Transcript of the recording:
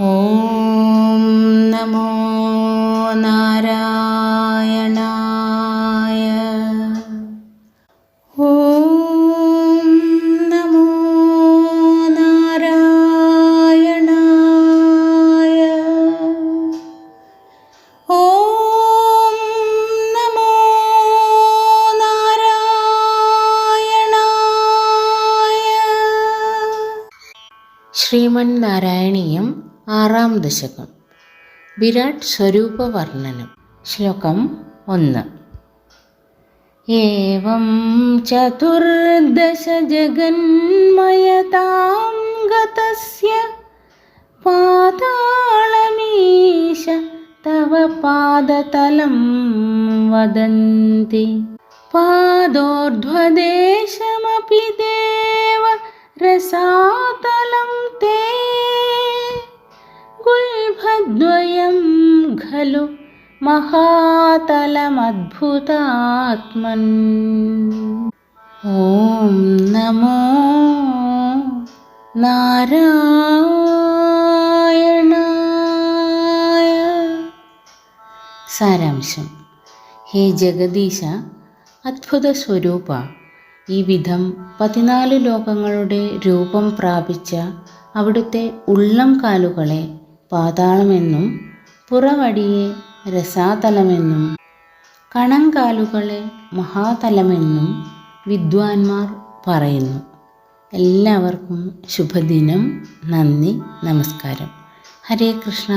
ॐ ശ്രീമന്നാരായണീയം ആറാം ദശകം. വിരാട് സ്വരൂപ വർണനം ശ്ലോകം ഒന്ന്. ഏവം ചതുർദശ ജഗന്മയതാം ഗതസ്യ പാതാളമീശ തവ പാദതലം വദന്തി. പാദോർധ്വദേശമപി ദേവ രസാതലം ഗുൽഭദ്വയം ഖലു മഹാതലമദ്ഭുതാത്മൻ ഓം നമോ നാരായണായ സാരാംശം ഹേ ജഗദീശ അത്ഭുത സ്വരൂപ ഈ വിധം പതിനാല് ലോകങ്ങളുടെ രൂപം പ്രാപിച്ച അവിടുത്തെ ഉള്ളം കാലുകളെ പാതാളമെന്നും പുറവടിയെ രസാതലമെന്നും കണങ്കാലുകളെ മഹാതലമെന്നും വിദ്വാൻമാർ പറയുന്നു. എല്ലാവർക്കും ശുഭദിനം. നന്ദി. നമസ്കാരം. ഹരേ കൃഷ്ണ.